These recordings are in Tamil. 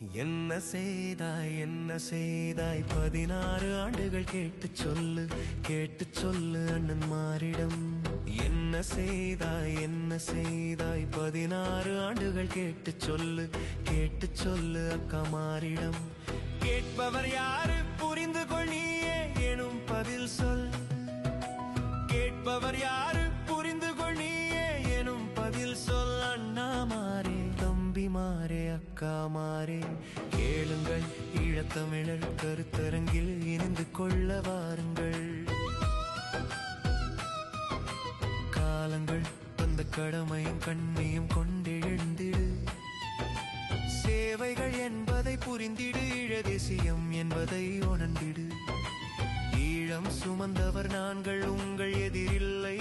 என்ன செய்தாய் என்ன செய்தாய்? பதினாறு ஆண்டுகள் கேட்டு சொல்லு கேட்டு சொல்லு அண்ணன் மாறிடம் என்ன செய்தாய் என்ன செய்தாய்? பதினாறு ஆண்டுகள் கேட்டு சொல்லு கேட்டு சொல்லு அக்கா மாறிடம் கேட்பவர் யாரு? புரிந்து கொள்ளியே. கருத்தரங்கில் இணைந்து கொள்ள வாருங்கள். காலங்கள் தந்த கடமையும் கண்ணியும் கொண்டெழுந்திடு சேவைகள் என்பதை புரிந்திடு ஈழ என்பதை உணர்ந்திடு. ஈழம் சுமந்தவர் நாங்கள் உங்கள் எதிரில்லை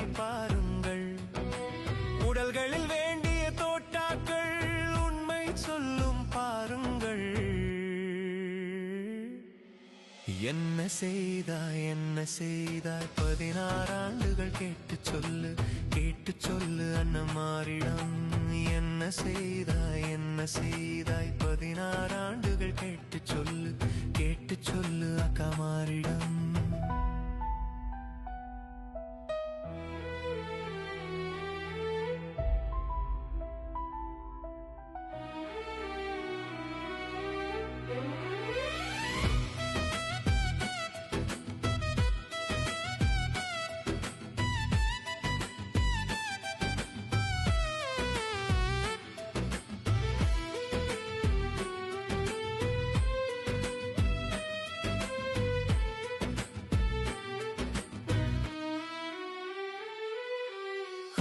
என்ன செய்தாய் என்ன செய்தாய் பதினாறு ஆண்டுகள் கேட்டு சொல்லு கேட்டு சொல்லு அண்ணமாரிடம். என்ன செய்தாய் என்ன செய்தாய் பதினாறு ஆண்டுகள் கேட்டு சொல்லு கேட்டு சொல்லு அக்கா மாறிடம்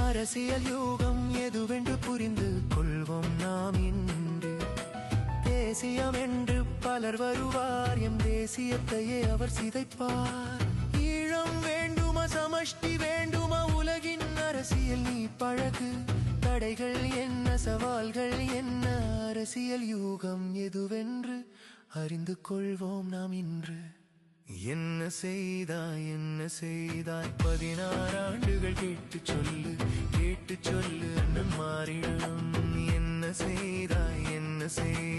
அரசியல் யூகம் எதுவென்று புரிந்து கொள்வோம் நாம் இன்று. தேசியம் என்று பலர் வருவார் எம் தேசியத்தையே அவர் சிதைப்பார். ஈழம் வேண்டுமா சமஷ்டி வேண்டுமா உலகின் அரசியல் நீ பழகு. தடைகள் என்ன சவால்கள் என்ன அரசியல் யூகம் எதுவென்று அறிந்து கொள்வோம் நாம் இன்று. என்ன செய்தாய் என்ன செய்தாய் பதினாறு ஆண்டுகள் கேட்டு சொல்லு கேட்டு சொல்லு அண்ணன் மாறிடும். என்ன செய்தாய் என்ன செய்தாய்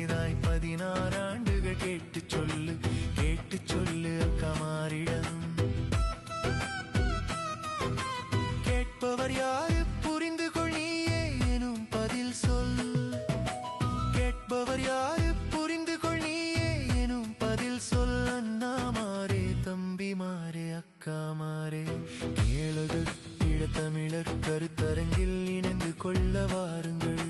கருத்தரங்கில் இணைந்து கொள்ள வாருங்கள்.